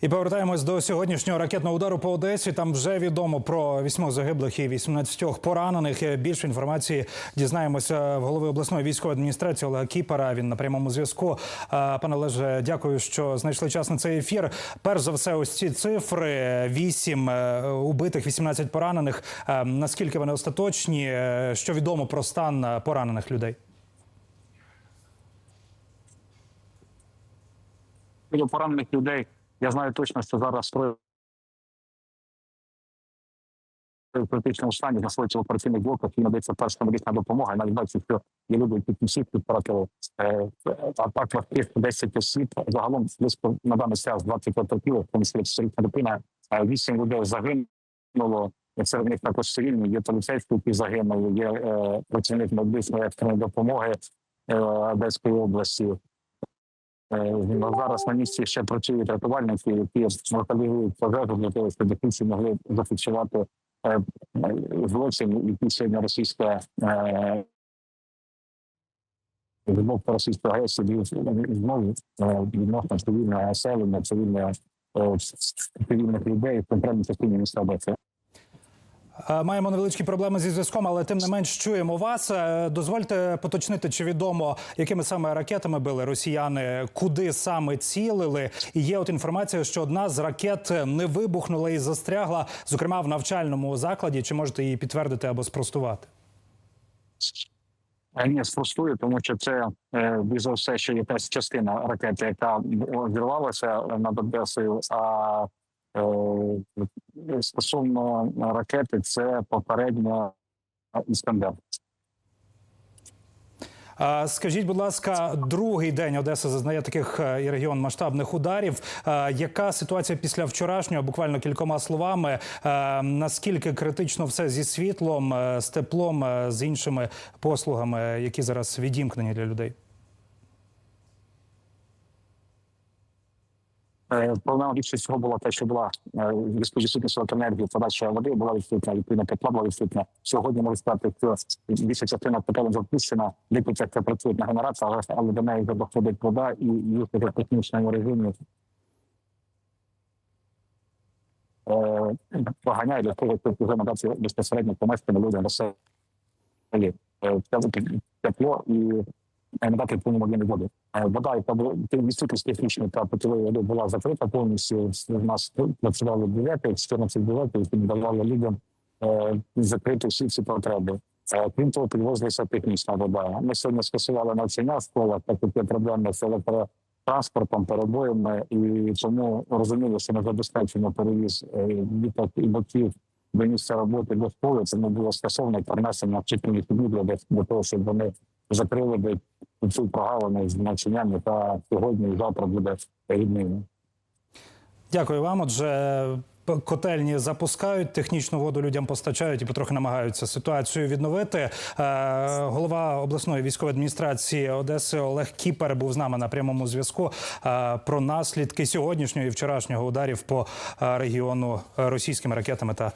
І повертаємось до сьогоднішнього ракетного удару по Одесі. Там вже відомо про вісьмох загиблих і 18 поранених. Більше інформації дізнаємося в голови обласної військової адміністрації Олега Кіпера. Він на прямому зв'язку. Пане Олеже, дякую, що знайшли час на цей ефір. Перш за все, ось ці цифри: 8 е, убитих, 18 поранених. Е, Наскільки вони остаточні? Е, Що відомо про стан е, поранених людей? Поранених людей, я знаю точно, що зараз троє в критичному стані знаходяться в операційних блоках і надається перша медична допомога. Навіть бачу, що є люди, які всіх втратили е, а так 10 осіб. Загалом близько на даний час 20 потерпілих, тому числі 40 дитина, Е, вісім людей загинуло. Серед них також цивільні, є поліцейські, які загинули, є е, працівник медичної екстреної допомоги е, Одеської області. Е, Зараз на місці ще працюють рятувальники, які локалізують пожежу для того, щоб дитинці могли зафіксувати е, злочин, який сьогодні російська е, боку російської агресії знову відносно цивільного населення, цивільних людей в конкретній частині міста Одеси. Е, Маємо невеличкі проблеми зі зв'язком, але тим не менш чуємо вас. Е, Дозвольте поточнити, чи відомо, якими саме ракетами били росіяни, куди саме цілили. І є от інформація, що одна з ракет не вибухнула і застрягла, зокрема в навчальному закладі. Чи можете її підтвердити або спростувати? Е, Ні, спростую, тому що це за все, що якась частина ракети, яка зірвалася над Одесою. А стосовно ракети, це попередньо іскандер. Скажіть, будь ласка, другий день Одеса зазнає таких е, і регіон масштабних ударів. Е, Яка ситуація після вчорашнього? Буквально кількома словами. Е, Наскільки критично все зі світлом, е, з теплом, е, з іншими послугами, які зараз відімкнені для людей? Проблема більше всього була те, що була е, відсутність електроенергії, подача води була відсутня, відповідно тепла була відсутня. Сьогодні можу сказати, що більша частина котелень запущена, ліпиться працюють на генераторах, але до неї доходить вода і їх в технічному режимі е, поганяє для того, щоб вже надати безпосередньо помешкання людям на селі. Це тепло і надати повну воду. Е, Вода, яка була відсутність технічної та питьової води була закрита повністю. У нас працювали бювети, 14 бюветів, які давали людям е, закрити всі ці потреби. Е, Крім того, підвозилася технічна вода. Ми сьогодні скасували навчання в школах, так як є проблеми з електротранспортом, перебоями, і тому розуміли, що ми забезпечимо перевіз е, діток і батьків до місця роботи до школи. Тому було скасовано перенесення вчительних для, для того, щоб вони закрили би цю прогалину з навчаннями та сьогодні і завтра буде рідною. Дякую вам. Отже. Котельні запускають, технічну воду людям постачають і потрохи намагаються ситуацію відновити. Е, голова обласної військової адміністрації Одеси Олег Кіпер був з нами на прямому зв'язку е, про наслідки сьогоднішнього і вчорашнього ударів по е, регіону російськими ракетами та